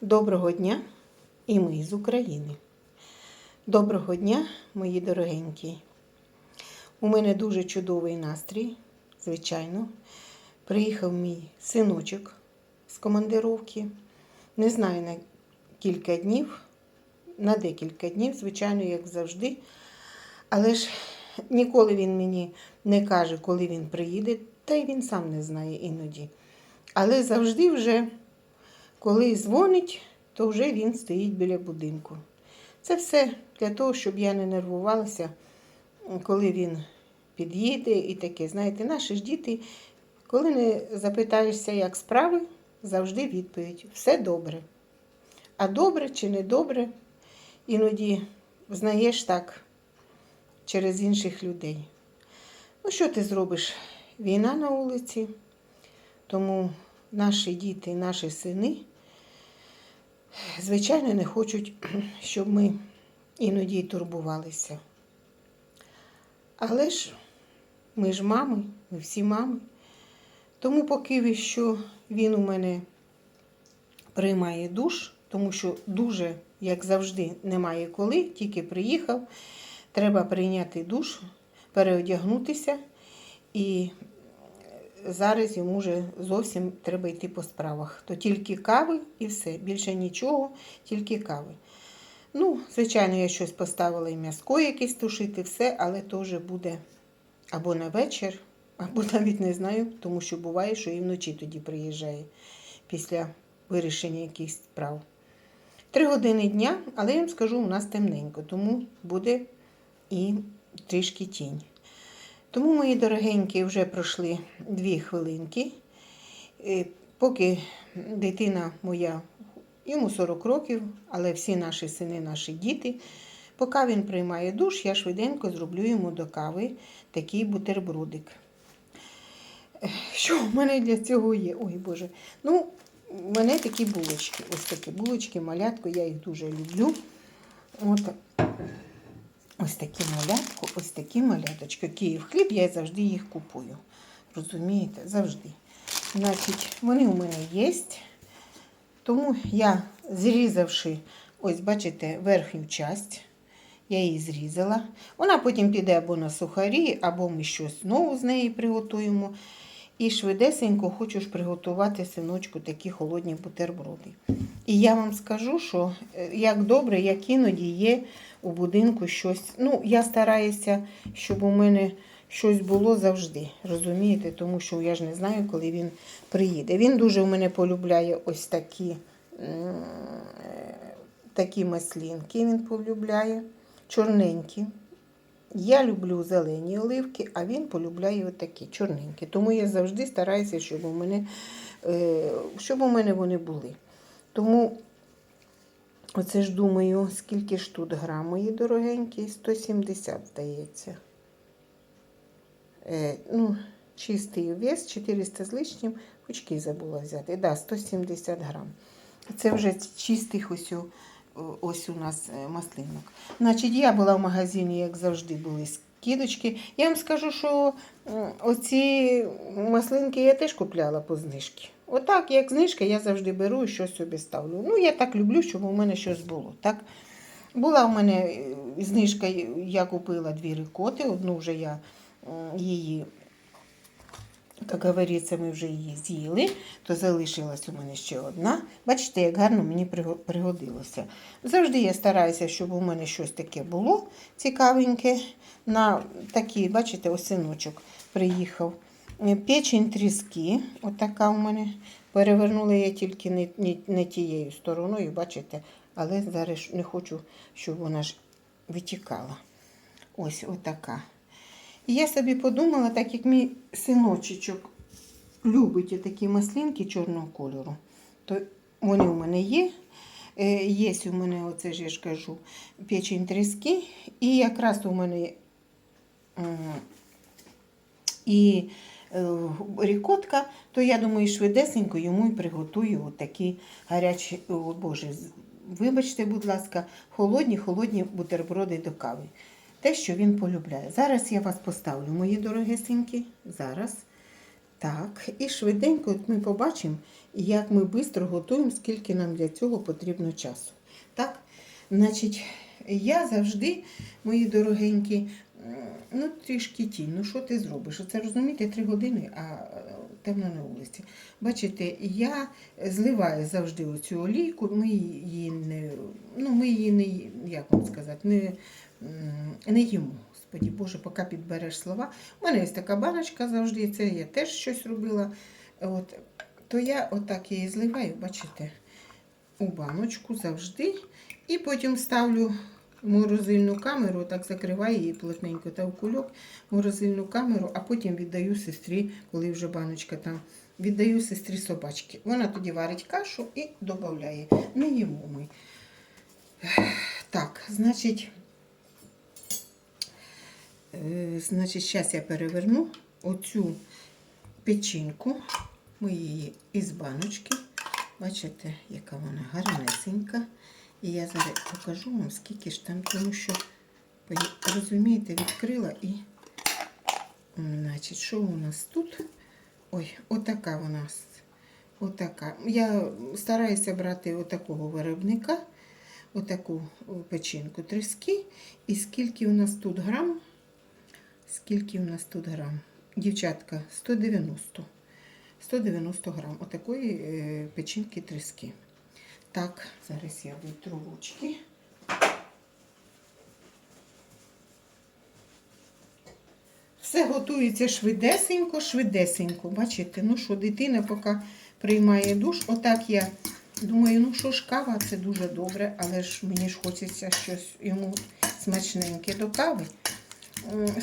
Доброго дня і ми з України. Доброго дня, мої дорогенькі. У мене дуже чудовий настрій, звичайно. Приїхав мій синочок з командировки. Не знаю на кілька днів, на декілька днів, звичайно, як завжди. Але ж ніколи він мені не каже, коли він приїде, та й він сам не знає іноді. Але завжди вже коли дзвонить, то вже він стоїть біля будинку. Це все для того, щоб я не нервувалася, коли він під'їде і таке. Знаєте, наші ж діти, коли не запитаєшся, як справи, завжди відповідь все добре. А добре чи не добре, іноді знаєш так через інших людей. Ну, що ти зробиш? Війна на вулиці, тому наші діти, наші сини, звичайно, не хочуть, щоб ми іноді турбувалися. Але ж ми ж мами, ми всі мами. Тому поки що він у мене приймає душ, тому що дуже, як завжди, немає коли, тільки приїхав. Треба прийняти душ, переодягнутися і зараз йому вже зовсім треба йти по справах. То тільки кави і все. Більше нічого, тільки кави. Ну, звичайно, я щось поставила і м'яско якесь тушити, все, але то вже буде або на вечір, або навіть не знаю, тому що буває, що і вночі тоді приїжджає після вирішення якихось справ. Три години дня, але я вам скажу, у нас темненько, тому буде і трішки тінь. Тому, мої дорогенькі, вже пройшли дві хвилинки. Е, Поки дитина моя, йому 40 років, але всі наші сини, наші діти. Поки він приймає душ, я швиденько зроблю йому до кави такий бутербродик. Е, Що в мене для цього є? Ой Боже. Ну, в мене такі булочки. Ось такі булочки, малятко, я їх дуже люблю. От Ось такі малятку, ось такі маляточки. Київ хліб, я завжди їх купую. Розумієте? Завжди. Значить, вони у мене є. Тому я, зрізавши, ось, бачите, верхню часть, я її зрізала. Вона потім піде або на сухарі, або ми щось знову з неї приготуємо. І швидесенько хочу ж приготувати синочку такі холодні бутерброди. І я вам скажу, що е, як добре, як іноді є у будинку щось. Ну, я стараюся, щоб у мене щось було завжди. Розумієте, тому що я ж не знаю, коли він приїде. Він дуже у мене полюбляє ось такі, такі маслінки. Він полюбляє, чорненькі. Я люблю зелені оливки, а він полюбляє отакі чорненькі. Тому я завжди стараюся, щоб у мене, е, щоб у мене вони були. Тому оце ж думаю, скільки ж тут грам, мої дорогенькі, 170, здається. Е, ну, чистий вес, 400 з лишнім, очки забула взяти. Да, 170 грам. Це вже чистих ось, у- ось у нас е, маслинок. Значить, я була в магазині, як завжди, були скидочки. Я вам скажу, що оці маслинки я теж купляла по знижці. Отак, як знижка, я завжди беру і щось собі ставлю. Ну, я так люблю, щоб у мене щось було. Так? Була у мене е, знижка, я купила дві рикоти, одну вже я її, як говориться, ми вже її з'їли, то залишилась у мене ще одна. Бачите, як гарно мені пригодилося. Завжди я стараюся, щоб у мене щось таке було цікавеньке. На такі, бачите, ось синочок приїхав. Е, Печень тріски, отака у мене. Перевернула я тільки не, не, не тією стороною, бачите, але зараз не хочу, щоб вона ж витікала. Ось отака. І я собі подумала, так як мій синочечок любить такі маслинки чорного кольору, то вони у мене є. Е, Є у мене, оце ж я ж кажу, печень тріски. І якраз у мене і рікотка, то я думаю, швидесенько йому і приготую отакі гарячі, о Боже, вибачте, будь ласка, холодні, холодні бутерброди до кави. Те, що він полюбляє. Зараз я вас поставлю, мої дорогесенькі. Зараз Так, і швиденько ми побачимо, як ми швидко готуємо, скільки нам для цього потрібно часу. Так, значить, я завжди, мої дорогенькі, ну трішки тінь. Ну що ти зробиш? Оце розумієте, три години, а темно на вулиці. Бачите, я зливаю завжди оцю олійку, ми її не, ну, ми її не, як вам сказати, не, не їмо. Господі Боже, поки підбереш слова. У мене є така баночка завжди, це я теж щось робила. От, то я отак її зливаю, бачите, у баночку завжди. І потім ставлю морозильну камеру, так закриваю її плотненько та в кульок, морозильну камеру, а потім віддаю сестрі, коли вже баночка там, віддаю сестрі собачки. Вона тоді варить кашу і додає. Не їмо ми. Так, значить. Е, Значить, зараз я переверну оцю печінку. Ми її із баночки. Бачите, яка вона гарнесенька. І я зараз покажу вам, скільки ж там, тому що, розумієте, відкрила і. Значить, що у нас тут? Ой, отака вона. с- Отака. Я стараюся брати отакого виробника, отаку печінку тріски. І скільки у нас тут грам? Скільки у нас тут грам? Дівчатка, 190. 190 грам отакої е, печінки тріски. Так, зараз я витру ручки. Все готується швидесенько, швидесенько. Бачите, ну що, дитина поки приймає душ. Отак я думаю, ну що ж кава, це дуже добре, але ж мені ж хочеться щось йому смачненьке до кави.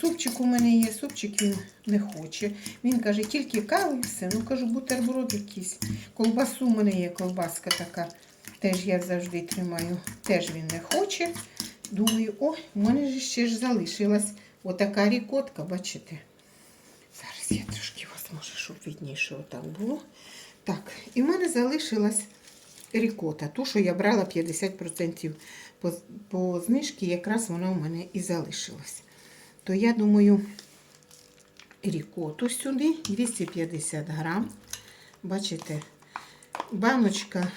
Супчик у мене є, супчик він не хоче. Він каже, тільки каву і все. Ну кажу, бутерброд якийсь. Колбасу у мене є колбаска така. Теж я завжди тримаю. Теж він не хоче. Думаю, о, в мене ж ще ж залишилась отака рікотка, бачите? Зараз я трошки вас може, щоб видніше отак було. Так, і в мене залишилась рікота. Ту, що я брала 50% по, по знижці, якраз вона у мене і залишилась. То я думаю, рікоту сюди 250 грам. Бачите, баночка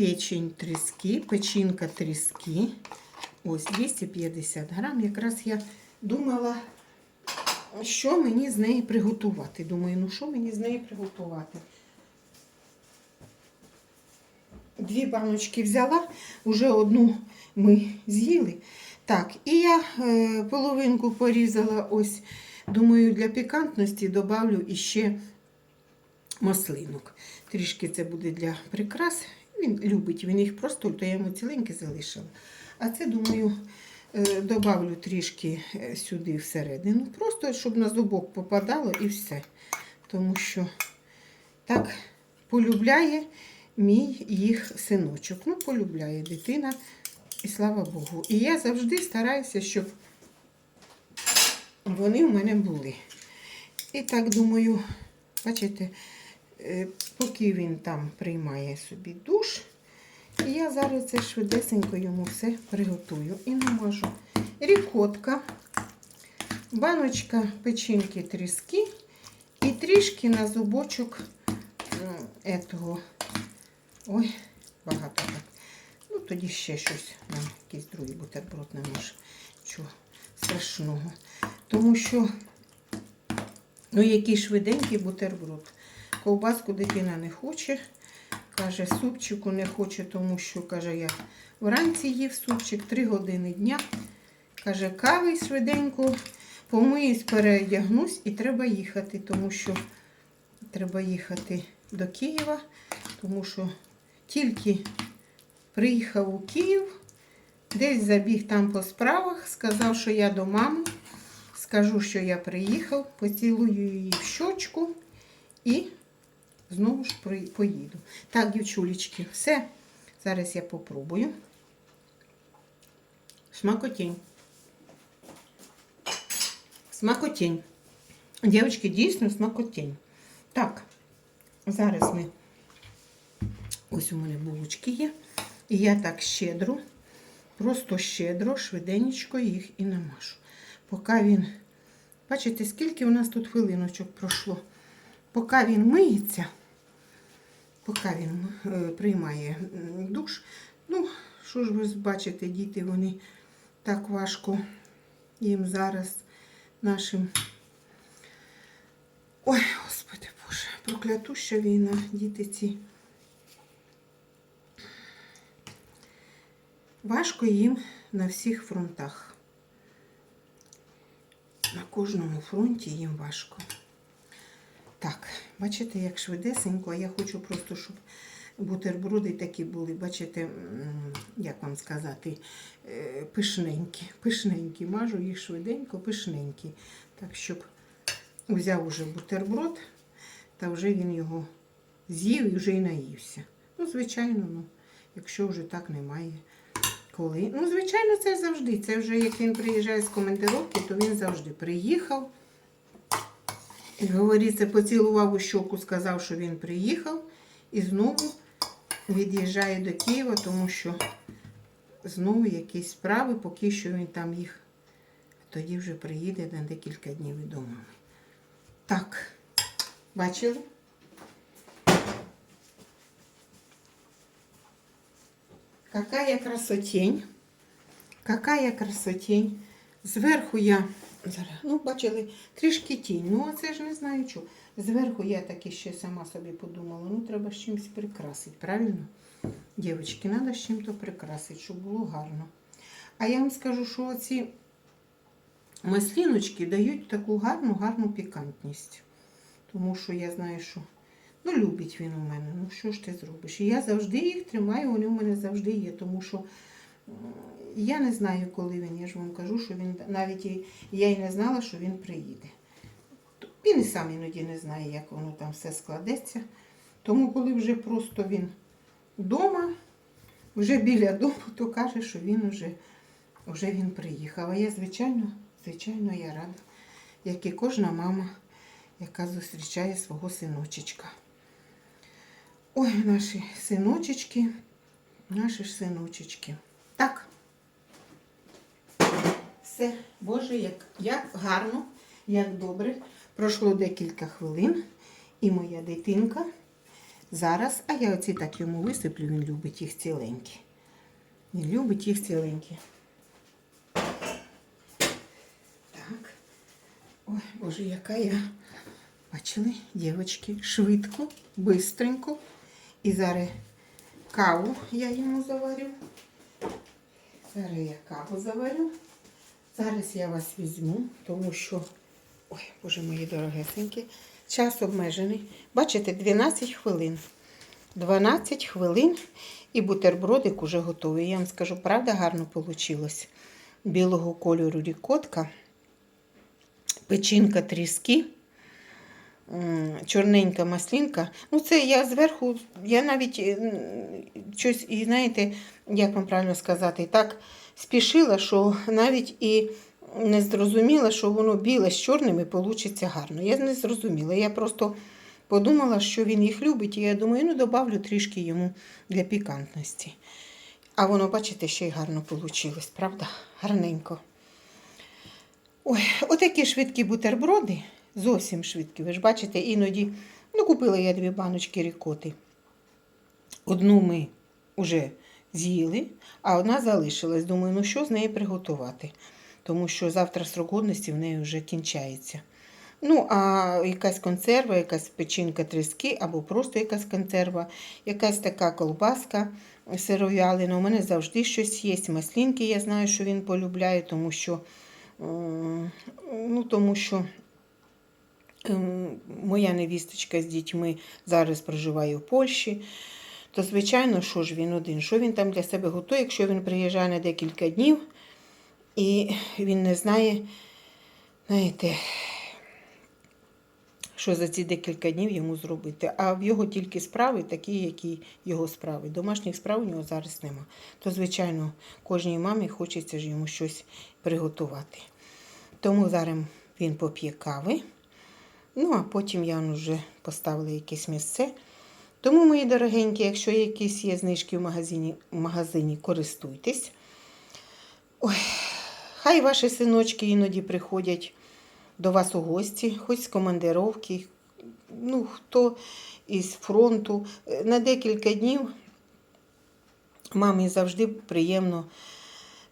печень тріски, печінка тріски. Ось 250 грам. Якраз я думала, що мені з неї приготувати. Думаю, ну що мені з неї приготувати? Дві баночки взяла, вже одну ми з'їли. Так, і я е, половинку порізала ось, думаю, для пікантності добавлю іще маслинок. Трішки це буде для прикрас. Він любить, він їх просто, то я йому ціленькі залишила. А це, думаю, е, добавлю трішки е, сюди всередину. Просто, щоб на зубок попадало і все. Тому що так полюбляє мій їх синочок. Ну, полюбляє дитина, і слава Богу. І я завжди стараюся, щоб вони в мене були. І так думаю, бачите, поки він там приймає собі душ, і я зараз це швидесенько йому все приготую і намажу. Рікотка, баночка печінки тріски і трішки на зубочок м, етого. Ой, багато так. Ну, тоді ще щось нам якийсь другий бутерброд намаже. Чого страшного. Тому що, ну, який швиденький бутерброд. Ковбаску дитина не хоче. Каже, супчику не хоче, тому що, каже, я вранці їв супчик 3 години дня. Каже, кави швиденько, помиюсь, переодягнусь і треба їхати, тому що треба їхати до Києва, тому що тільки приїхав у Київ, десь забіг там по справах, сказав, що я до мами, скажу, що я приїхав, поцілую її в щочку і знову ж поїду. Так, дівчулечки, все. Зараз я попробую. Смакотінь. Смакотінь. Дівчатки, дійсно смакотінь. Так, зараз ми. Ось у мене булочки є. І я так щедро, просто щедро, швиденько їх і намажу. Поки він Бачите, скільки у нас тут хвилиночок пройшло. Поки він миється, поки він е, приймає душ. Ну, що ж ви бачите, діти, вони так важко їм зараз нашим. Ой, Господи Боже, проклятуща війна, діти ці. Важко їм на всіх фронтах. На кожному фронті їм важко. Так, бачите, як швидесенько, я хочу просто, щоб бутерброди такі були, бачите, як вам сказати, е, пишненькі. Пишненькі. Мажу їх швиденько, пишненькі. Так, щоб взяв уже бутерброд, та вже він його з'їв і вже й наївся. Ну, звичайно, ну, якщо вже так немає. Коли? Ну, звичайно, це завжди. Це вже як він приїжджає з командировки, то він завжди приїхав. І говориться, поцілував у щоку, сказав, що він приїхав. І знову від'їжджає до Києва, тому що знову якісь справи, поки що він там їх тоді вже приїде на декілька днів і. Так, бачили? Какая красотень. Какая красотень. Зверху я. Зараз, ну, бачили, трішки тінь. Ну, а це ж не знаю чого. Зверху я таки ще сама собі подумала, ну треба з чимось прикрасити, правильно? Дівчатки, треба з чим-то прикрасити, щоб було гарно. А я вам скажу, що ці масліночки дають таку гарну, гарну пікантність. Тому що я знаю, що ну, любить він у мене. Ну що ж ти зробиш? І я завжди їх тримаю, вони у мене завжди є, тому що я не знаю, коли він. Я ж вам кажу, що він навіть я й не знала, що він приїде. Він і сам іноді не знає, як воно там все складеться. Тому, коли вже просто він вдома, вже біля дому, то каже, що він вже, вже він приїхав. А я, звичайно, звичайно, я рада, як і кожна мама, яка зустрічає свого синочечка. Ой, наші синочечки, наші ж синочечки. Так. Все, Боже, як, як гарно, як добре. Пройшло декілька хвилин, і моя дитинка зараз, а я оці так йому висиплю, він любить їх ціленькі. Він любить їх ціленькі. Так. Ой, Боже, яка я. Бачили, дівчатки, швидко, бистренько. І зараз каву я йому заварю. Зараз я каву заварю. Зараз я вас візьму, тому що, ой, боже мої дорогесенькі, час обмежений. Бачите, 12 хвилин. 12 хвилин і бутербродик уже готовий. Я вам скажу, правда, гарно вийшло. Білого кольору рікотка, печінка тріски, чорненька маслінка. Ну, це я зверху, я навіть щось, і знаєте, як вам правильно сказати, так спішила, що навіть і не зрозуміла, що воно біле з чорними вийде гарно. Я не зрозуміла. Я просто подумала, що він їх любить, і я думаю, ну добавлю трішки йому для пікантності. А воно, бачите, ще й гарно вийшло, правда? Гарненько. Ой, отакі швидкі бутерброди, зовсім швидкі. Ви ж бачите, іноді ну, купила я дві баночки рікоти. Одну ми вже з'їли, а одна залишилась. Думаю, ну що з неї приготувати? Тому що завтра срок годності в неї вже кінчається. Ну, а якась консерва, якась печінка тріски, або просто якась консерва, якась така колбаска сиров'ялина. У мене завжди щось є. Маслінки, я знаю, що він полюбляє, тому що, ну, тому що ем, моя невісточка з дітьми зараз проживає в Польщі. То, звичайно, що ж він один, що він там для себе готує, якщо він приїжджає на декілька днів і він не знає, знаєте, що за ці декілька днів йому зробити. А в його тільки справи такі, які його справи. Домашніх справ у нього зараз нема. То, звичайно, кожній мамі хочеться ж йому щось приготувати. Тому зараз він поп'є кави. Ну, а потім я вже поставила якесь місце. Тому, мої дорогенькі, якщо якісь є знижки в магазині, в магазині користуйтесь. Ой, хай ваші синочки іноді приходять до вас у гості, хоч з командировки, ну, хто із фронту. Е, На декілька днів мамі завжди приємно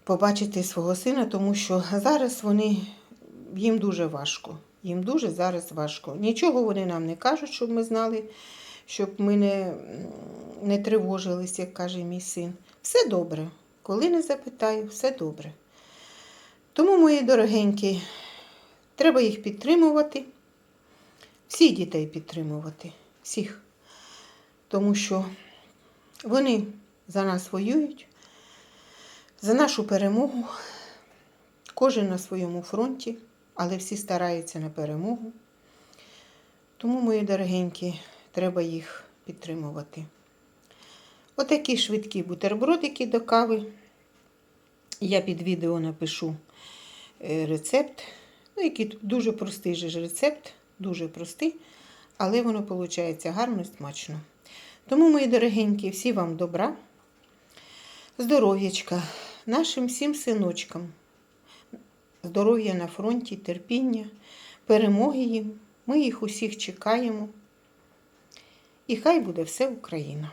побачити свого сина, тому що зараз вони їм дуже важко. Їм дуже зараз важко. Нічого вони нам не кажуть, щоб ми знали, щоб ми не, не тривожились, як каже мій син. Все добре. Коли не запитаю, все добре. Тому, мої дорогенькі, треба їх підтримувати, всіх дітей підтримувати, всіх. Тому що вони за нас воюють, за нашу перемогу. Кожен на своєму фронті, але всі стараються на перемогу. Тому, мої дорогенькі, треба їх підтримувати. Отакі швидкі бутербродики до кави. Я під відео напишу е, рецепт. Ну, який дуже простий же рецепт, дуже простий, але воно виходить гарно і смачно. Тому, мої дорогенькі, всі вам добра, здоров'ячка, нашим всім синочкам, здоров'я на фронті, терпіння, перемоги їм. Ми їх усіх чекаємо. І хай буде все Україна.